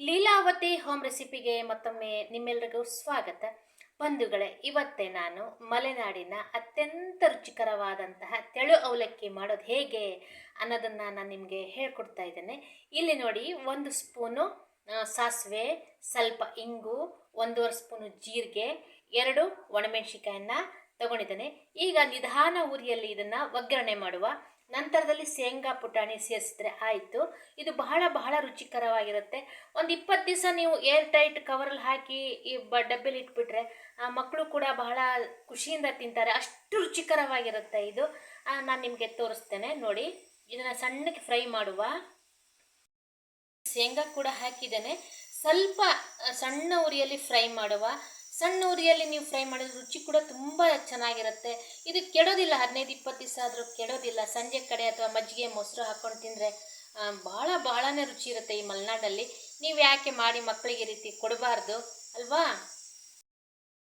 Leelavathi home ರೆಸಿಪಿಗೆ ಮತ್ತೊಮ್ಮೆ ನಿಮ್ಮೆಲ್ಲರಿಗೂ ಸ್ವಾಗತ. ಬಂಧುಗಳೇ, ಇವತ್ತೇ ನಾನು ಮಲೆನಾಡಿನ ಅತ್ಯಂತ ರುಚಿಕರವಾದಂತಹ ತೆಳು ಅವಲಕ್ಕಿ ಮಾಡೋದು ಹೇಗೆ ಅನ್ನೋದನ್ನು ನಾನು ನಿಮಗೆ ಹೇಳ್ಕೊಡ್ತಾ ಇದ್ದೇನೆ. ಇಲ್ಲಿ ನೋಡಿ, ಒಂದು ಸ್ಪೂನು ಸಾಸಿವೆ, ಸ್ವಲ್ಪ ಇಂಗು, ಒಂದೂವರೆ ಸ್ಪೂನು ಜೀರಿಗೆ, ಎರಡು ಒಣಮೆಣಸಿಕಾಯನ್ನ ತಗೊಂಡಿದ್ದೇನೆ. ಈಗ ನಿಧಾನ ಉರಿಯಲ್ಲಿ ಇದನ್ನು ಒಗ್ಗರಣೆ ಮಾಡುವ ನಂತರದಲ್ಲಿ ಶೇಂಗಾ ಪುಟಾಣಿ ಸೇರಿಸಿದ್ರೆ ಆಯಿತು. ಇದು ಬಹಳ ಬಹಳ ರುಚಿಕರವಾಗಿರುತ್ತೆ. ಒಂದು ಇಪ್ಪತ್ತು ದಿವಸ ನೀವು ಏರ್ ಟೈಟ್ ಕವರಲ್ಲಿ ಹಾಕಿ ಈ ಬ ಇಟ್ಬಿಟ್ರೆ, ಆ ಮಕ್ಕಳು ಕೂಡ ಬಹಳ ಖುಷಿಯಿಂದ ತಿಂತಾರೆ. ಅಷ್ಟು ರುಚಿಕರವಾಗಿರುತ್ತೆ ಇದು. ನಾನು ನಿಮಗೆ ತೋರಿಸ್ತೇನೆ, ನೋಡಿ. ಇದನ್ನು ಸಣ್ಣಕ್ಕೆ ಫ್ರೈ ಮಾಡುವ. ಶೇಂಗಾ ಕೂಡ ಹಾಕಿದ್ದೇನೆ. ಸ್ವಲ್ಪ ಸಣ್ಣ ಉರಿಯಲ್ಲಿ ಫ್ರೈ ಮಾಡುವ. ಸಣ್ಣ ಉರಿಯಲ್ಲಿ ನೀವು ಫ್ರೈ ಮಾಡಿದ್ರೆ ರುಚಿ ಕೂಡ ತುಂಬ ಚೆನ್ನಾಗಿರುತ್ತೆ. ಇದು ಕೆಡೋದಿಲ್ಲ, ಹದಿನೈದು ಇಪ್ಪತ್ತು ದಿವಸ ಆದರೂ ಕೆಡೋದಿಲ್ಲ. ಸಂಜೆ ಕಡೆ ಅಥವಾ ಮಜ್ಜಿಗೆ ಮೊಸರು ಹಾಕ್ಕೊಂಡು ತಿಂದರೆ ಭಾಳ ಭಾಳನೇ ರುಚಿ ಇರುತ್ತೆ ಈ ಮಲೆನಾಡಲ್ಲಿ. ನೀವು ಯಾಕೆ ಮಾಡಿ ಮಕ್ಕಳಿಗೆ ರೀತಿ ಕೊಡಬಾರ್ದು, ಅಲ್ವಾ?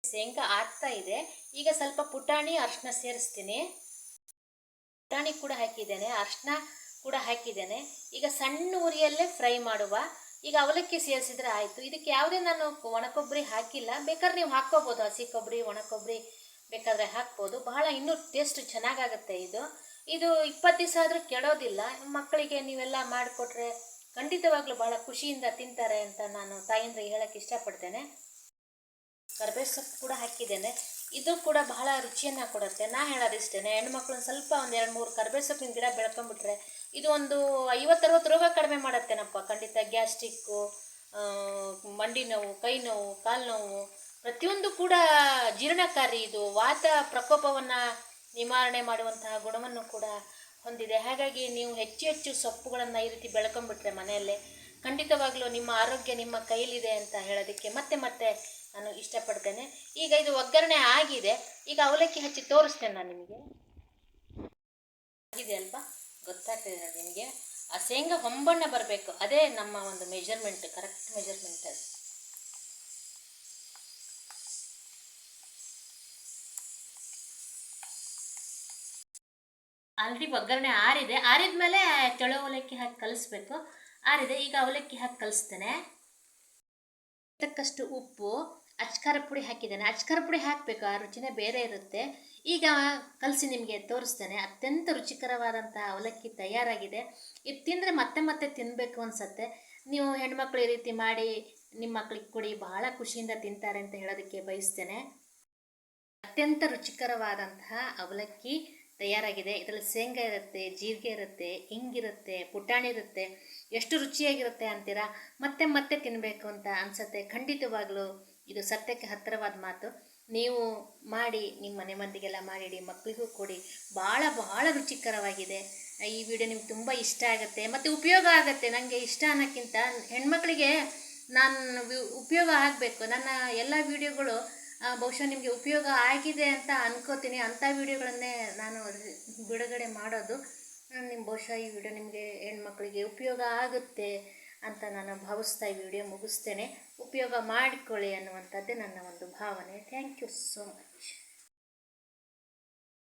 ಶೇಂಗ ಆಗ್ತಾ ಇದೆ. ಈಗ ಸ್ವಲ್ಪ ಪುಟಾಣಿ ಅರ್ಶಿನ ಸೇರಿಸ್ತೀನಿ. ಪುಟಾಣಿ ಕೂಡ ಹಾಕಿದ್ದೇನೆ ಅರ್ಶಿನ ಕೂಡ ಹಾಕಿದ್ದೇನೆ. ಈಗ ಸಣ್ಣ ಉರಿಯಲ್ಲೇ ಫ್ರೈ ಮಾಡುವ ಈಗ ಅವಲಕ್ಕಿ ಸೇರಿಸಿದ್ರೆ ಆಯಿತು. ಇದಕ್ಕೆ ಯಾವುದೇ ನಾನು ಒಣಕೊಬ್ಬರಿ ಹಾಕಿಲ್ಲ. ಬೇಕಾದ್ರೆ ನೀವು ಹಾಕ್ಕೋಬೋದು. ಹಸಿ ಕೊಬ್ಬರಿ, ಒಣಕೊಬ್ಬರಿ ಬೇಕಾದರೆ ಹಾಕ್ಬೋದು. ಬಹಳ ಇನ್ನೂ ಟೇಸ್ಟ್ ಚೆನ್ನಾಗಾಗುತ್ತೆ ಇದು. ಇದು ಇಪ್ಪತ್ತು ದಿವಸ ಆದರೂ ಕೆಡೋದಿಲ್ಲ. ಮಕ್ಕಳಿಗೆ ನೀವೆಲ್ಲ ಮಾಡಿಕೊಟ್ರೆ ಖಂಡಿತವಾಗ್ಲೂ ಬಹಳ ಖುಷಿಯಿಂದ ತಿಂತಾರೆ ಅಂತ ನಾನು ತಾಯಿಂದ್ರಿಗೆ ಹೇಳಕ್ಕೆ ಇಷ್ಟಪಡ್ತೇನೆ. ಕರ್ಬೇವು ಸೊಪ್ಪು ಕೂಡ ಹಾಕಿದ್ದೇನೆ. ಇದು ಕೂಡ ಬಹಳ ರುಚಿಯನ್ನು ಕೊಡುತ್ತೆ. ನಾ ಹೇಳೋದಿಷ್ಟೇ ಹೆಣ್ಮಕ್ಳನ್ನ ಸ್ವಲ್ಪ ಒಂದು ಎರಡು ಮೂರು ಕರ್ಬೇವು ಸೊಪ್ಪಿನ ಗಿಡ ಬೆಳ್ಕೊಂಬಿಟ್ರೆ ಇದು ಒಂದು ಐವತ್ತರವತ್ತು ರೋಗ ಕಡಿಮೆ ಮಾಡುತ್ತೇನಪ್ಪ. ಖಂಡಿತ ಗ್ಯಾಸ್ಟ್ರಿಕ್ಕು ಮಂಡಿ ನೋವು, ಕೈ ನೋವು, ಕಾಲು ನೋವು, ಪ್ರತಿಯೊಂದು ಕೂಡ ಜೀರ್ಣಕಾರಿ ಇದು ವಾತ ಪ್ರಕೋಪವನ್ನು ನಿವಾರಣೆ ಮಾಡುವಂತಹ ಗುಣವನ್ನು ಕೂಡ ಹೊಂದಿದೆ. ಹಾಗಾಗಿ ನೀವು ಹೆಚ್ಚು ಹೆಚ್ಚು ಸೊಪ್ಪುಗಳನ್ನು ಈ ರೀತಿ ಬೆಳ್ಕೊಂಡ್ಬಿಟ್ರೆ ಮನೆಯಲ್ಲೇ ಖಂಡಿತವಾಗ್ಲೂ ನಿಮ್ಮ ಆರೋಗ್ಯ ನಿಮ್ಮ ಕೈಲಿದೆ ಅಂತ ಹೇಳೋದಕ್ಕೆ ಮತ್ತೆ ಮತ್ತೆ ನಾನು ಇಷ್ಟಪಡ್ತೇನೆ. ಈಗ ಇದು ಒಗ್ಗರಣೆ ಆಗಿದೆ. ಈಗ ಅವಲಕ್ಕಿ ಹಚ್ಚಿ ತೋರಿಸ್ತೇನೆ ನಾನು ನಿಮಗೆ. ಆಗಿದೆ ಅಲ್ವಾ? ಗೊತ್ತಾಗ್ತದೆ ನೋಡಿ ನಿಮಗೆ. ಆ ಶೇಂಗಾ ಹೊಂಬಣ್ಣ ಬರಬೇಕು. ಅದೇ ನಮ್ಮ ಒಂದು ಮೆಜರ್ಮೆಂಟ್ ಕರೆಕ್ಟ್ ಮೆಜರ್ಮೆಂಟ್ ಅದು ಆಲ್ರೆಡಿ ಒಗ್ಗರಣೆ ಆರಿದೆ. ಆರಿದ ಮೇಲೆ ತೆಳು ಅವಲಕ್ಕಿ ಹಾಕಿ ಕಲಿಸ್ಬೇಕು. ಆರಿದೆ. ಈಗ ಅವಲಕ್ಕಿ ಹಾಕಿ ಕಲಿಸ್ತೇನೆ. ತಕ್ಕಷ್ಟು ಉಪ್ಪು. ಅಚ್ಕಾರ ಪುಡಿ ಹಾಕಿದ್ದೇನೆ. ಅಚ್ಕಾರ ಪುಡಿ ಹಾಕಬೇಕು, ಆ ರುಚಿನೇ ಬೇರೆ ಇರುತ್ತೆ. ಈಗ ಕಲಸಿ ನಿಮಗೆ ತೋರಿಸ್ತೇನೆ. ಅತ್ಯಂತ ರುಚಿಕರವಾದಂತಹ ಅವಲಕ್ಕಿ ತಯಾರಾಗಿದೆ. ಇದು ತಿಂದರೆ ಮತ್ತೆ ಮತ್ತೆ ತಿನ್ನಬೇಕು ಅನಿಸತ್ತೆ. ನೀವು ಹೆಣ್ಮಕ್ಳು ಈ ರೀತಿ ಮಾಡಿ ನಿಮ್ಮ ಮಕ್ಳಿಗೆ ಕೊಡಿ, ಬಹಳ ಖುಷಿಯಿಂದ ತಿಂತಾರೆ ಅಂತ ಹೇಳೋದಕ್ಕೆ ಬಯಸ್ತೇನೆ. ಅತ್ಯಂತ ರುಚಿಕರವಾದಂತಹ ಅವಲಕ್ಕಿ ತಯಾರಾಗಿದೆ. ಇದರಲ್ಲಿ ಶೇಂಗಾ ಇರುತ್ತೆ, ಜೀರಿಗೆ ಇರುತ್ತೆ, ಹಿಂಗಿರುತ್ತೆ, ಪುಟಾಣಿ ಇರುತ್ತೆ. ಎಷ್ಟು ರುಚಿಯಾಗಿರುತ್ತೆ ಅಂತೀರಾ? ಮತ್ತೆ ಮತ್ತೆ ತಿನ್ನಬೇಕು ಅಂತ ಅನ್ಸುತ್ತೆ. ಖಂಡಿತವಾಗ್ಲೂ ಇದು ಸತ್ಯಕ್ಕೆ ಹತ್ತಿರವಾದ ಮಾತು. ನೀವು ಮಾಡಿ, ನಿಮ್ಮ ಮನೆ ಮಂದಿಗೆಲ್ಲ ಮಾಡಿಡಿ ಮಕ್ಕಳಿಗೂ ಕೊಡಿ. ಭಾಳ ಭಾಳ ರುಚಿಕರವಾಗಿದೆ. ಈ ವಿಡಿಯೋ ನಿಮ್ಗೆ ತುಂಬ ಇಷ್ಟ ಆಗುತ್ತೆ. ಮತ್ತು ಉಪಯೋಗ ಆಗುತ್ತೆ. ನನಗೆ ಇಷ್ಟ ಅನ್ನೋಕ್ಕಿಂತ ಹೆಣ್ಮಕ್ಳಿಗೆ ನಾನು ಉಪಯೋಗ ಆಗಬೇಕು. ನನ್ನ ಎಲ್ಲ ವಿಡಿಯೋಗಳು ಬಹುಶಃ ನಿಮಗೆ ಉಪಯೋಗ ಆಗಿದೆ ಅಂತ ಅನ್ಕೋತೀನಿ. ಅಂಥ ವಿಡಿಯೋಗಳನ್ನೇ ನಾನು ಬಿಡುಗಡೆ ಮಾಡೋದು. ನಿಮ್ಮ ಬಹುಶಃ ಈ ವಿಡಿಯೋ ನಿಮಗೆ ಹೆಣ್ಮಕ್ಳಿಗೆ ಉಪಯೋಗ ಆಗುತ್ತೆ. ಅಂತ ನಾನು ಭಾವಿಸ್ತಾ ಈ ವಿಡಿಯೋ ಮುಗಿಸ್ತೇನೆ. ಉಪಯೋಗ ಮಾಡಿಕೊಳ್ಳಿ ಅನ್ನುವಂಥದ್ದೇ ನನ್ನ ಒಂದು ಭಾವನೆ. Thank you so much